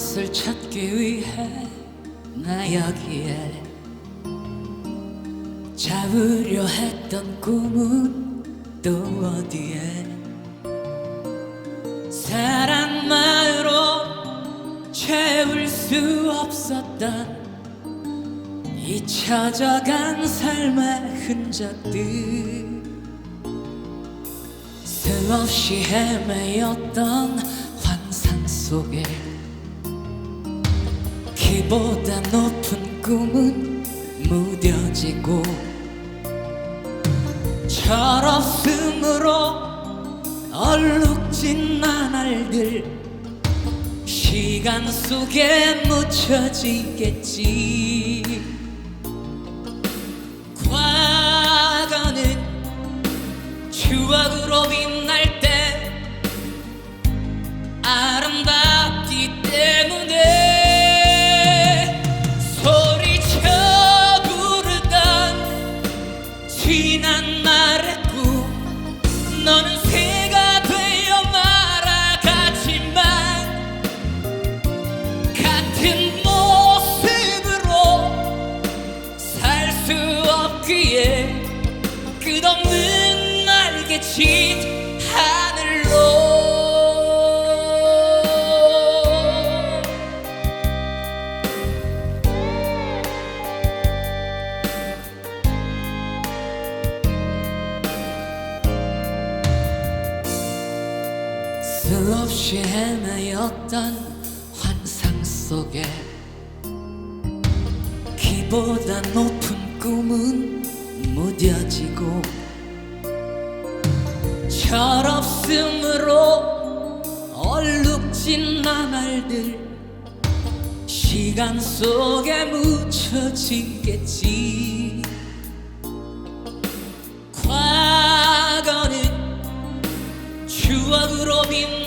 곳을 찾기 위해 나 여기에 잡으려 했던 꿈은 또 어디에? 사랑만으로 채울 수 없었던 잊혀져간 삶의 흔적들. 수없이 헤매였던 환상 속에 키보다 높은 꿈은 무뎌지고 철없음으로 얼룩진 나날들 시간 속에 묻혀지겠지 날개친 하늘로. 수없이 헤매였던 환상 속에 키보다 높은 꿈은 무뎌지고 철없음으로 얼룩진 나날들. 시간 속에 묻혀지겠지. 과거는 추억으로 때